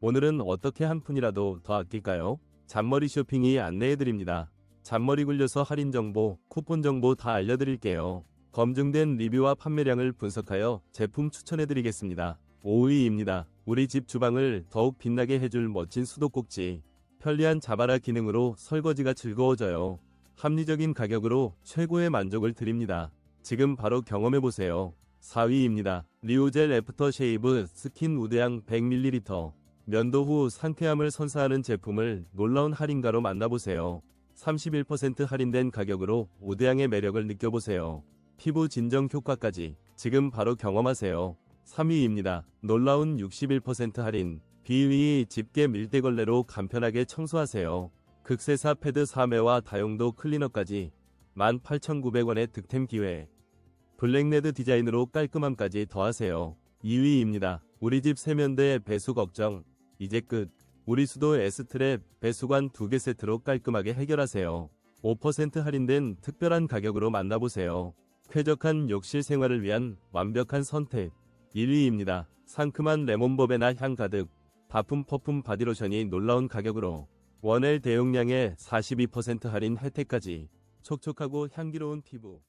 오늘은 어떻게 한 푼이라도 더 아낄까요? 잔머리 쇼핑이 안내해드립니다. 잔머리 굴려서 할인 정보, 쿠폰 정보 다 알려드릴게요. 검증된 리뷰와 판매량을 분석하여 제품 추천해드리겠습니다. 5위입니다. 우리 집 주방을 더욱 빛나게 해줄 멋진 수도꼭지. 편리한 자바라 기능으로 설거지가 즐거워져요. 합리적인 가격으로 최고의 만족을 드립니다. 지금 바로 경험해보세요. 4위입니다. 리오젤 애프터 쉐이브 스킨 우드양 100ml. 면도 후 상쾌함을 선사하는 제품을 놀라운 할인가로 만나보세요. 31% 할인된 가격으로 우드양의 매력을 느껴보세요. 피부 진정 효과까지 지금 바로 경험하세요. 3위입니다. 놀라운 61% 할인. 비위 집게 밀대걸레로 간편하게 청소하세요. 극세사 패드 3회와 다용도 클리너까지 18,900원의 득템 기회. 블랙레드 디자인으로 깔끔함까지 더하세요. 2위입니다. 우리 집 세면대 배수 걱정. 이제 끝. 우리 수도 S트랩 배수관 2개 세트로 깔끔하게 해결하세요. 5% 할인된 특별한 가격으로 만나보세요. 쾌적한 욕실 생활을 위한 완벽한 선택. 1위입니다. 상큼한 레몬버베나 향 가득. 바품 퍼퓸 바디로션이 놀라운 가격으로 원L 대용량에 42% 할인 혜택까지 촉촉하고 향기로운 피부.